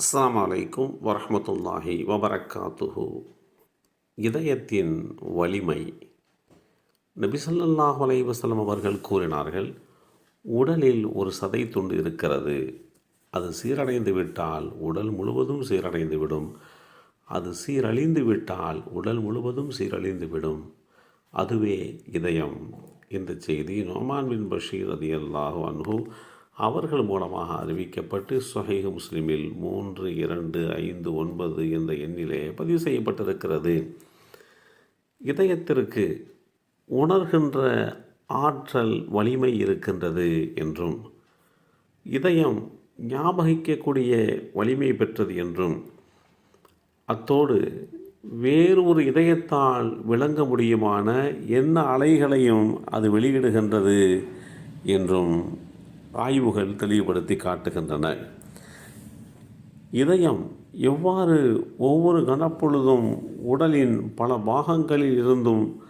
அஸ்லாம் அலைக்கும் வரமத்துல்லாஹி வபரக்காத்துஹு. இதயத்தின் வலிமை. நபிசல்லாஹ் அலைவசலம் அவர்கள் கூறினார்கள் உடலில் ஒரு சதை துண்டு இருக்கிறது. அது சீரடைந்து விட்டால் உடல் முழுவதும் சீரடைந்து விடும். அது சீரழிந்து விட்டால் உடல் முழுவதும் சீரழிந்து விடும். அதுவே இதயம். இந்த செய்தி நோமான் பின் பஷீர் அதி அல்லாஹு அன்ஹூ அவர்கள் மூலமாக அறிவிக்கப்பட்டு சொஹைஹ் முஸ்லிமில் மூன்று இரண்டு ஐந்து ஒன்பது என்ற எண்ணிலே பதிவு செய்யப்பட்டிருக்கிறது. இதயத்திற்கு உணர்கின்ற ஆற்றல் வலிமை இருக்கின்றது என்றும் இதயம் ஞாபகிக்கக்கூடிய வலிமை பெற்றது என்றும் அத்தோடு வேறு ஒரு இதயத்தால் விளங்க முடியுமான என்ன அலைகளையும் அது வெளியிடுகின்றது என்றும் ஆய்வுகள் தெளிவுபடுத்தி காட்டுகின்றன. இதயம் எவ்வாறு ஒவ்வொரு கணப்பொழுதும் உடலின் பல பாகங்களில் இருந்தும்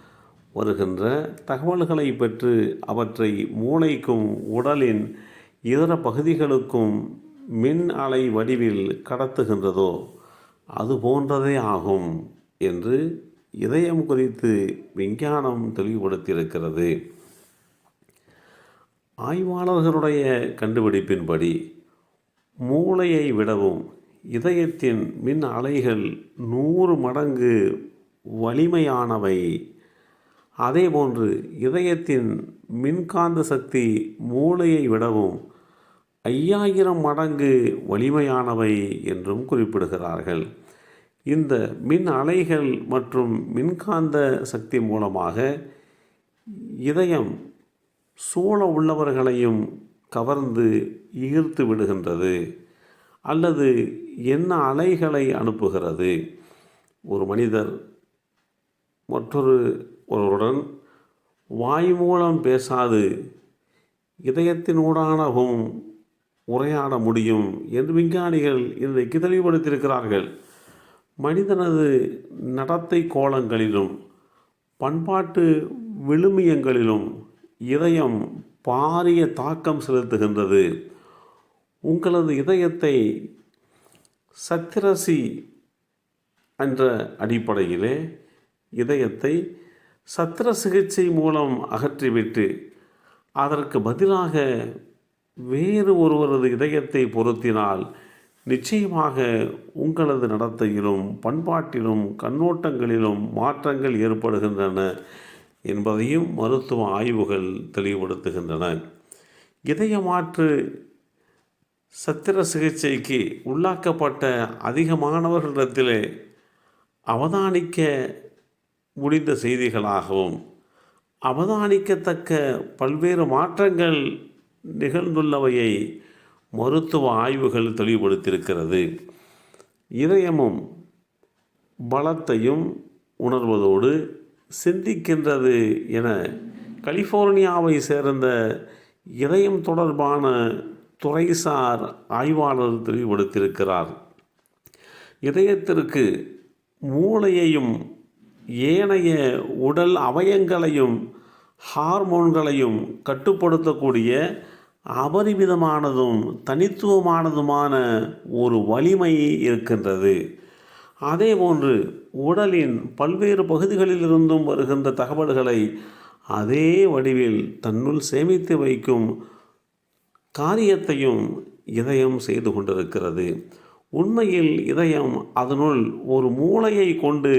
வருகின்ற தகவல்களை பெற்று அவற்றை மூளைக்கும் உடலின் இதர பகுதிகளுக்கும் மின் அலை வடிவில் கடத்துகின்றதோ அது போன்றதே ஆகும் என்று இதயம் குறித்து விஞ்ஞானம் தெளிவுபடுத்தியிருக்கிறது. ஆய்வாளர்களுடைய கண்டுபிடிப்பின்படி மூளையை விடவும் இதயத்தின் மின் அலைகள் நூறு மடங்கு வலிமையானவை. அதேபோன்று இதயத்தின் மின்காந்த சக்தி மூளையை விடவும் ஐயாயிரம் மடங்கு வலிமையானவை என்றும் குறிப்பிடுகிறார்கள். இந்த மின் அலைகள் மற்றும் மின்காந்த சக்தி மூலமாக இதயம் சூழ உள்ளவர்களையும் கவர்ந்து ஈர்த்து விடுகின்றது அல்லது என்ன அலைகளை அனுப்புகிறது? ஒரு மனிதர் மற்றொரு ஒருவருடன் வாய் மூலம் பேசாது இதயத்தினூடானவும் உரையாட முடியும் என்று விஞ்ஞானிகள் இன்றைக்கு தெளிவுபடுத்தியிருக்கிறார்கள். மனிதனது நடத்தை கோலங்களிலும் பண்பாட்டு விழுமியங்களிலும் இதயம் பாரிய தாக்கம் செலுத்துகின்றது. உங்களது இதயத்தை சத்திரசி என்ற அடிப்படையிலே இதயத்தை சத்திர சிகிச்சை மூலம் அகற்றிவிட்டு அதற்கு பதிலாக வேறு ஒருவரது இதயத்தை பொருத்தினால் நிச்சயமாக உங்களது நடத்தையிலும் பண்பாட்டிலும் கண்ணோட்டங்களிலும் மாற்றங்கள் ஏற்படுகின்றன. என்பதையும் மருத்துவ ஆய்வுகள் தெளிவுபடுத்துகின்றன. இதய மாற்று சத்திர சிகிச்சைக்கு உள்ளாக்கப்பட்ட அதிகமானவர்களிடத்திலே அவதானிக்க முடிந்த செய்திகளாகவும் அவதானிக்கத்தக்க பல்வேறு மாற்றங்கள் நிகழ்ந்துள்ளவையை மருத்துவ ஆய்வுகள் தெளிவுபடுத்தியிருக்கிறது. இதயமும் பலத்தையும் உணர்வதோடு சிந்திக்கின்றது என கலிஃபோர்னியாவை சேர்ந்த இதயம் தொடர்பான துறைசார் ஆய்வாளர் தெளிவுபடுத்தியிருக்கிறார். இதயத்திற்கு மூளையையும் ஏனைய உடல் அவயங்களையும் ஹார்மோன்களையும் கட்டுப்படுத்தக்கூடிய அபரிமிதமானதும் தனித்துவமானதுமான ஒரு வலிமை இருக்கின்றது. அதே போன்று உடலின் பல்வேறு பகுதிகளிலிருந்தும் வருகின்ற தகவல்களை அதே வடிவில் தன்னுள் சேமித்து வைக்கும் காரியத்தையும் இதயம் செய்து கொண்டிருக்கிறது. உண்மையில் இதயம் அதனுள் ஒரு மூளையை கொண்டு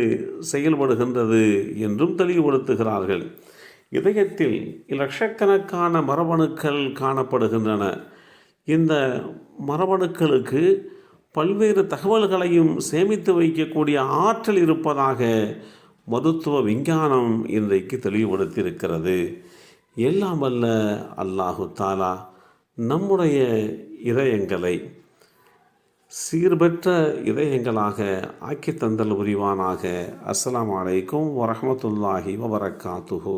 செயல்படுகின்றது என்றும் தெளிவுபடுத்துகிறார்கள். இதயத்தில் லட்சக்கணக்கான மரபணுக்கள் காணப்படுகின்றன. இந்த மரபணுக்களுக்கு பல்வேறு தகவல்களையும் சேமித்து வைக்கக்கூடிய ஆற்றல் இருப்பதாக மருத்துவ விஞ்ஞானம் இன்றைக்கு தெளிவுபடுத்தியிருக்கிறது. எல்லாம் வல்ல அல்லாஹு தாலா நம்முடைய இதயங்களை சீர்பெற்ற இதயங்களாக ஆக்கி தந்தல் புரிவானாக. அஸ்லாம் அலைக்கும் வரமத்துல்லாஹி வபரகாத்துஹு